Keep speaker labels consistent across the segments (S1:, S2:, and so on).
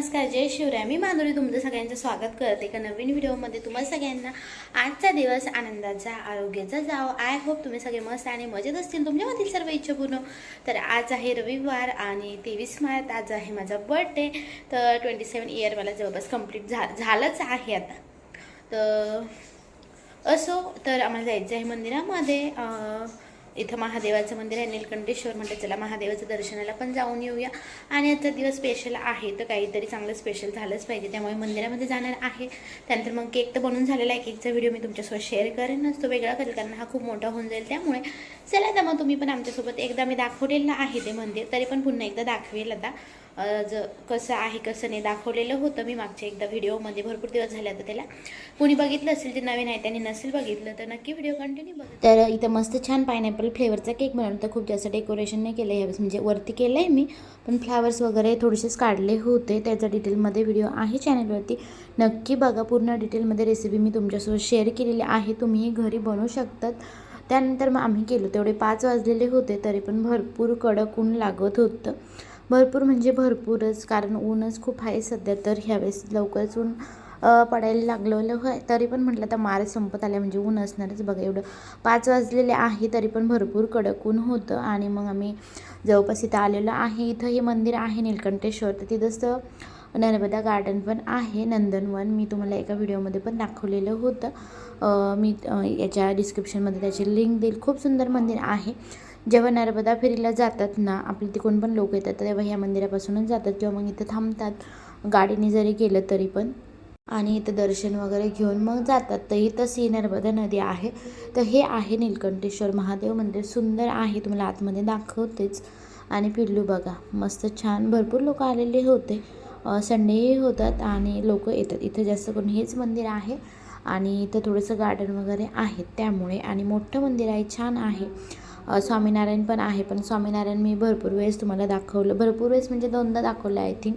S1: नमस्कार जय शिवराय. मी माधुरी तुमचं सगळ्यांचं स्वागत करते. एका नवीन व्हिडिओमध्ये तुम्हाला सगळ्यांना आजचा दिवस आनंदाचा आरोग्याचा जाव. आय होप तुम्ही सगळे मस्त आणि मजेत असतील. तुमच्यामधील सर्व इच्छा पूर्ण तर आज आहे रविवार आणि तेवीस मार्च. आज आहे माझा बर्थडे तर ट्वेंटी सेवन इयर मला जवळपास कंप्लीट झा झालंच आहे आता. तर असो तर आम्हाला जायचं आहे मंदिरामध्ये. इथं महादेवाचं मंदिर आहे नीलकंठेश्वर म्हणतात चला महादेवाचं दर्शनाला पण जाऊन येऊया. आणि आजचा दिवस स्पेशल आहे तर काहीतरी चांगलं स्पेशल झालंच पाहिजे त्यामुळे मंदिरामध्ये जाणार आहे. त्यानंतर मग केक तर बनवून झालेला आहे केकचा व्हिडिओ मी तुमच्यासोबत शेअर करेनच तो वेगळा करेल कारण हा खूप मोठा होऊन जाईल त्यामुळे. चला तर मग तुम्ही पण आमच्यासोबत एकदा मी दाखवलेलं आहे ते मंदिर तरी पण पुन्हा एकदा दाखवेल आता. ज कसं आहे कसं नाही दाखवलेलं होतं मी मागच्या एकदा व्हिडिओमध्ये. भरपूर दिवस झाले आता त्याला. कुणी बघितलं असेल ते नवीन आहे त्यांनी नसेल बघितलं तर नक्की व्हिडिओ कंटिन्यू बघ. तर इथं मस्त छान पायनॅपल फ्लेवरचा केक बनवला तर खूप जास्त डेकोरेशन नाही केलं यावेळेस म्हणजे वरती केलं आहे मी. पण फ्लावर्स वगैरे थोडेसेच काढले होते. त्याचा डिटेलमध्ये व्हिडिओ आहे चॅनलवरती नक्की बघा पूर्ण डिटेलमध्ये रेसिपी मी तुमच्यासोबत शेअर केलेली आहे. तुम्ही घरी बनवू शकतात. त्यानंतर मग आम्ही केलो. तेवढे पाच वाजलेले होते तरी पण भरपूर कडक ऊन लागत होतं. भरपूर म्हणजे भरपूरच कारण ऊनच खूप आहे सध्या तर ह्यावेळेस लवकरच ऊन पडायला लागलेलं होय. तरी पण म्हटलं तर मार्च संपत आल्या म्हणजे ऊन असणारच बघा एवढं. पाच वाजलेले आहे तरी पण भरपूर कडक ऊन होतं. आणि मग आम्ही जवळपास इथं आलेलो आहे. इथं हे मंदिर आहे नीलकंठेश्वर. तर तिथंच नर्मदा गार्डन पण आहे नंदनवन मी तुम्हाला एका व्हिडिओमध्ये पण दाखवलेलं होतं. मी याच्या डिस्क्रिप्शनमध्ये त्याची लिंक देईल. खूप सुंदर मंदिर आहे. जेव्हा नर्मदा फेरीला जातात ना आपले तिकडून पण लोक येतात तर तेव्हा ह्या मंदिरापासूनच जातात किंवा मग इथं थांबतात. गाडीने जरी गेलं तरी पण. आणि इथं दर्शन वगैरे घेऊन मग जातात. तर इथं सी नर्मदा नदी आहे. तर हे आहे नीलकंठेश्वर महादेव मंदिर. सुंदर आहे. तुम्हाला आतमध्ये दाखवतेच. आणि पिल्लू बघा. मस्त छान. भरपूर लोक आलेले होते. संडेही होतात आणि लोक येतात. इथं जास्त करून हेच मंदिर आहे. आणि इथं थोडंसं गार्डन वगैरे आहे त्यामुळे. आणि मोठं मंदिर आहे. छान आहे. स्वामीनारायण पण आहे पण स्वामीनारायण मी भरपूर वेळेस तुम्हाला दाखवलं. भरपूर वेळेस म्हणजे दोनदा दाखवलं आय थिंक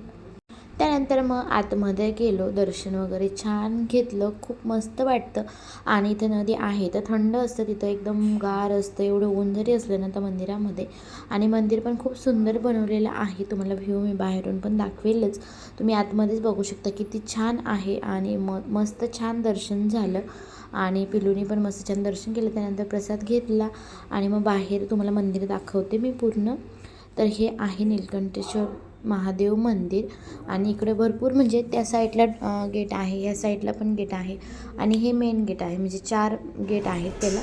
S1: त्यानंतर मग आतमध्ये गेलो दर्शन वगैरे छान घेतलं खूप मस्त वाटतं. आणि इथे नदी आहे तर थंड असतं तिथं एकदम गार असतं एवढं ऊन जरी असलं ना तर मंदिरामध्ये. आणि मंदिर पण खूप सुंदर बनवलेलं आहे तुम्हाला व्ह्यू मी बाहेरून पण दाखवेलच. तुम्ही आतमध्येच बघू शकता किती छान आहे. आणि म मस्त छान दर्शन झालं. आणि पिलूनी पण मस्त छान दर्शन केलं त्यानंतर प्रसाद घेतला आणि मग बाहेर तुम्हाला मंदिर दाखवते मी पूर्ण. तर हे आहे नीलकंठेश्वर महादेव मंदिर आणि इकडे भरपूर म्हणजे त्या साईडला गेट आहे या साईडला पण गेट आहे आणि हे मेन गेट आहे म्हणजे चार गेट आहेत त्याला.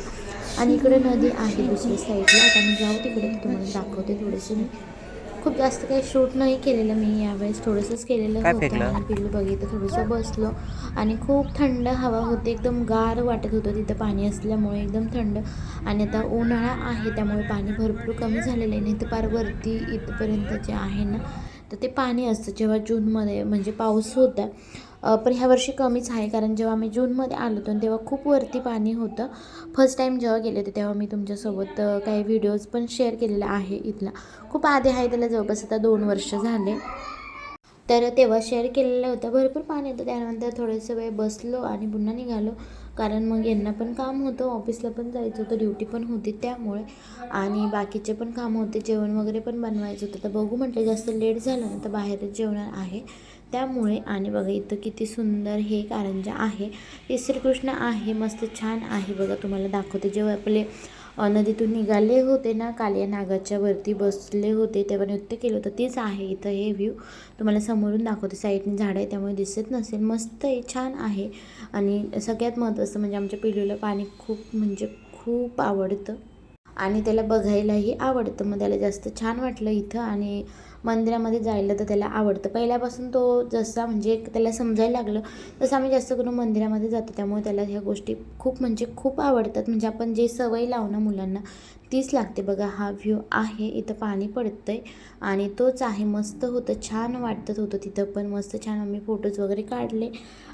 S1: आणि इकडे नदी आहे दुसऱ्या साईडला आता मी जाऊ तिकडे तुम्हाला दाखवते थोडेसे मी. खूप जास्त काही शूट नाही केलेलं मी यावेळेस. थोडंसंच केलेलं
S2: काय
S1: होतं.
S2: फेकलं?
S1: आणि पिल्लू बघितलं थोडंसं बसलो. आणि खूप थंड हवा होती. एकदम गार वाटत होतं तिथं पाणी असल्यामुळे. एकदम थंड. आणि आता उन्हाळा आहे त्यामुळे पाणी भरपूर कमी झालेलं आहे. नाही तर पार वरती इथपर्यंत जे आहे ना. तर ते पाणी असतं. जेव्हा जूनमध्ये म्हणजे पाऊस होता पण ह्या वर्षी कमीच आहे कारण जेव्हा आम्ही जूनमध्ये आलो होतो तेव्हा खूप वरती पाणी होतं. फर्स्ट टाईम जेव्हा गेले होते तेव्हा मी तुमच्यासोबत काही व्हिडिओज पण शेअर केलेला आहे इथला. खूप आधी आहे त्याला जवळपास आता दोन वर्ष झाले. तर तेव्हा शेअर केलेलं होतं. भरपूर पाणी होतं. त्यानंतर थोडंसं वेळ बसलो आणि पुन्हा निघालो. कारण मग यांना पण काम होतं ऑफिसला पण जायचं होतं ड्युटी पण होती त्यामुळे. आणि बाकीचे पण काम होते जेवण वगैरे पण बनवायचं होतं. तर बघू म्हटलं जास्त लेट झालं ना तर बाहेरच जेवणार आहे. त्यामुळे आणि बघा इथं किती सुंदर हे कारंजा आहे. हे श्रीकृष्ण आहे मस्त छान आहे. बघा तुम्हाला दाखवते. जेव्हा आपले नदीतून निघाले होते ना कालिया नागाच्या वरती बसले होते तेव्हा नृत्य केलं होतं. तेच आहे इथं हे व्ह्यू तुम्हाला समोरून दाखवते. साईडने झाडं आहे त्यामुळे दिसत नसेल. मस्त आहे छान आहे. आणि सगळ्यात महत्त्वाचं म्हणजे आमच्या पिलूला पाणी खूप म्हणजे खूप आवडतं. आणि त्याला बघायलाही आवडतं. मग त्याला जास्त छान वाटलं इथं. आणि मंदिरामध्ये जायला तर त्याला आवडतं. पहिल्यापासून तो जसा म्हणजे त्याला समजायला लागलं तसं आम्ही जास्त करून मंदिरामध्ये जातो. त्यामुळे त्याला ह्या गोष्टी खूप म्हणजे खूप आवडतात. म्हणजे आपण जे सवय लावणं मुलांना तीच लागते बघा हा व्ह्यू आहे इथं पाणी पडतंय आणि तोच आहे. मस्त होतं छान वाटत होतं तिथं पण. मस्त छान आम्ही फोटोज वगैरे काढले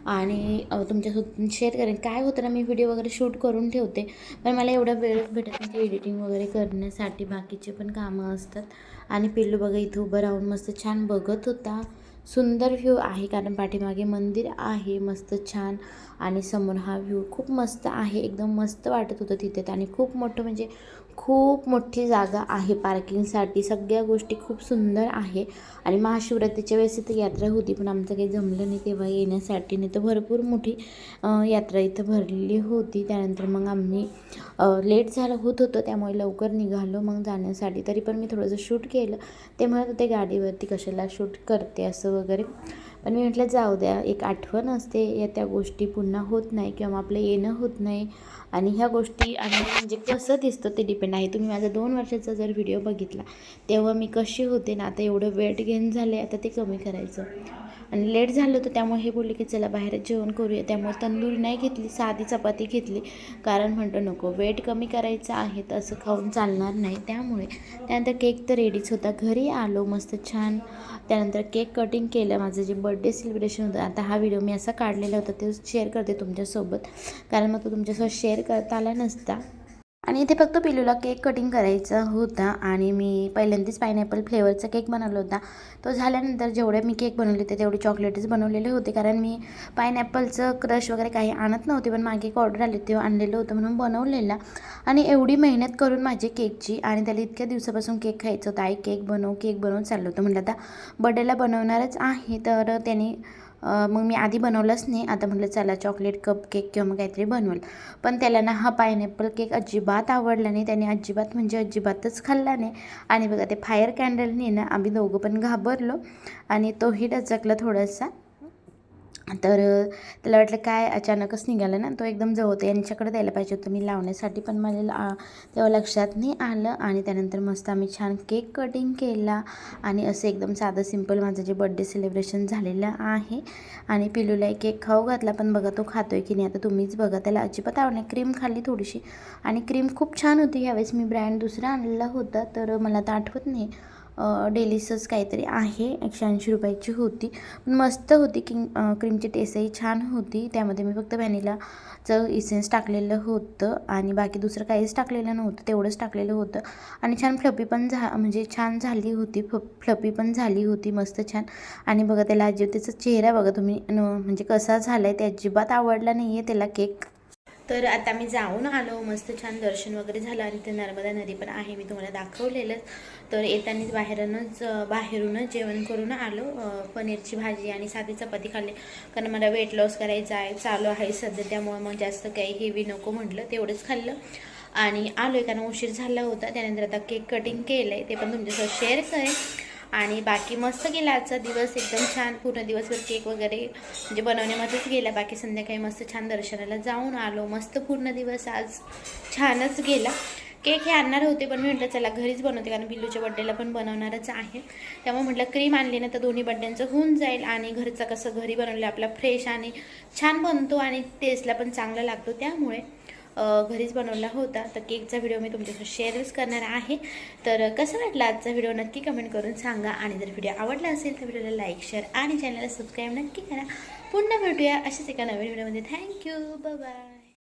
S1: आणि तुमच्यासोबत शेअर करेन. काय होतं ना मी व्हिडिओ वगैरे शूट करून ठेवते पण मला एवढा वेळ भेटत नाही एडिटिंग वगैरे करण्यासाठी. बाकीचे पण कामं असतात. आणि पिल्लू बघा इथं उभं राहून मस्त छान बघत होता. सुंदर व्ह्यू आहे कारण पाठीमागे मंदिर आहे. मस्त छान आणि समोर हा व्ह्यू खूप मस्त आहे. एकदम मस्त वाटत होतं तिथे. आणि खूप मोठं म्हणजे खूप मोठी जागा आहे पार्किंगसाठी सगळ्या गोष्टी खूप सुंदर आहे. आणि महाशिवरात्रीच्या वेळेस इथं यात्रा होती पण आमचं काही जमलं नाही तेव्हा येण्यासाठी. नाही तर भरपूर मोठी यात्रा इथं भरलेली होती. त्यानंतर मग आम्ही लेट झालं होत होतं. त्यामुळे लवकर निघालो मग जाण्यासाठी. तरी पण मी थोडंसं शूट केलं. ते म्हणत होते गाडीवरती कशाला शूट करते? असं वगैरे. पण मी म्हटलं जाऊ द्या एक आठवण असते या त्या गोष्टी पुन्हा होत नाही किंवा आपलं येणं होत नाही. आणि ह्या गोष्टी आणि म्हणजे कसं दिसतं ते डिपेंड आहे. तुम्ही माझा दोन वर्षाचा जर व्हिडिओ बघितला तेव्हा मी कशी होते ना आता एवढं वेट गेन झाले आता ते कमी करायचं. आणि लेट झालं होतं त्यामुळे हे बोलले की चला बाहेर जेवण करूया. त्यामुळे तंदूरी नाही घेतली साधी चपाती घेतली. कारण म्हणतो नको वेट कमी करायचं आहे तर असं खाऊन चालणार नाही. त्यामुळे त्यानंतर केक तर रेडीच होता. घरी आलो मस्त छान. त्यानंतर केक कटिंग केलं. माझं जे बड्डे सेलिब्रेशन होतं आता हा व्हिडिओ मी असा काढलेला होता तो शेअर करते तुमच्यासोबत. कारण मग तो तुमच्यासोबत शेअर करता आला नसता. आणि इथे फक्त पिलूला केक कटिंग करायचा होता आणि मी पहिल्यांदाच पायनॅपल फ्लेवरचा केक बनवला होता. तो झाल्यानंतर जेवढे मी केक बनवले होते तेवढे चॉकलेटच बनवलेले होते. कारण मी पायनॅपलचं क्रश वगैरे काही आणत नव्हते पण मागे एक ऑर्डर आली तेव्हा आणलेलं होतं म्हणून बनवलेला. आणि एवढी मेहनत करून माझी केकची आणि त्याला इतक्या दिवसापासून केक खायचं होतं. आई केक बनव केक बनवून चाललं होतं. म्हटलं आता बड्डेला बनवणारच आहे तर त्याने मग मी आधी बनवलंच नाही. आता म्हटलं चला चॉकलेट कप केक किंवा मग काहीतरी बनवेल. पण त्याला ना हा पायनॅपल केक अजिबात आवडला नाही. त्याने अजिबात म्हणजे अजिबातच खाल्ला नाही. आणि बघा ते फायर कॅन्डलने ना आम्ही दोघं पण घाबरलो. आणि तोही डचकला थोडासा. तर त्याला वाटलं काय अचानकच निघालं ना तो एकदम जवळ यांच्याकडे द्यायला पाहिजे होतं मी लावण्यासाठी पण मला तेव्हा लक्षात नाही आलं आणि त्यानंतर मस्त आम्ही छान केक कटिंग केला आणि असं एकदम साधं सिंपल माझं जे बड्डे सेलिब्रेशन झालेलं आहे आणि पिलूला एक केक खाऊ घातला. पण बघा तो खातोय की नाही आता तुम्हीच बघा. त्याला अजिबात आवड नाही. क्रीम खाल्ली थोडीशी आणि क्रीम खूप छान होती. यावेळेस मी ब्रँड दुसरा आणलेला होता तर मला आता आठवत नाही. डेलिसस काहीतरी आहे एकशे ऐंशी रुपयाची होती. पण मस्त होती किंग क्रीमची टेस्टही छान होती. त्यामध्ये मी फक्त व्हॅनिलाचं इसेन्स टाकलेलं होतं आणि बाकी दुसरं काहीच टाकलेलं नव्हतं तेवढंच टाकलेलं होतं. आणि छान फ्लपी पण झा म्हणजे छान झाली होती फ फ्लपी पण झाली होती मस्त छान. आणि बघा त्याला अजिबात त्याचा चेहरा बघा तुम्ही म्हणजे कसा झाला आहे ते अजिबात आवडला नाही आहे त्याला केक तर आता मी जाऊन आलो मस्त छान दर्शन वगैरे झालं आणि ते नर्मदा नदी पण आहे मी तुम्हाला दाखवलेलंच. तर येतानीच बाहेरूनच बाहेरूनच जेवण करून आलो पनीरची भाजी आणि साधी चपाती खाल्ली. कारण मला वेट लॉस करायचं आहे चालू आहे सध्या त्यामुळे मग जास्त काही हेवी नको म्हटलं तेवढंच खाल्लं. आणि आलो कारण उशीर झाला होता त्यानंतर आता केक कटिंग केलं आहे ते पण तुमच्यासोबत शेअर करेन. आणि बाकी मस्त गेला आजचा दिवस एकदम छान. पूर्ण दिवसभर केक वगैरे म्हणजे बनवण्यामध्येच गेला. बाकी संध्याकाळी मस्त छान दर्शनाला जाऊन आलो. मस्त पूर्ण दिवस आज छानच गेला. केक हे आणणार होते पण मी म्हटलं चला घरीच बनवते कारण बिल्लूच्या बड्डेला पण बनवणारच आहे. त्यामुळे म्हटलं क्रीम आणली ना तर दोन्ही बड्ड्यांचं होऊन जाईल आणि घरचं कसं घरी बनवलं आपला फ्रेश आणि छान बनतो आणि टेस्टला पण चांगला लागतो त्यामुळे. घरीच बनवला होता. तर केकचा व्हिडिओ मी तुमच्यासोबत शेअरच करणार आहे. तर कसं वाटलं आजचा व्हिडिओ नक्की कमेंट करून सांगा. आणि जर व्हिडिओ आवडला असेल तर व्हिडिओला लाईक शेअर आणि चॅनलला सबस्क्राईब नक्की करा. पुन्हा भेटूया अशाच एका नवीन व्हिडिओमध्ये थँक्यू बाय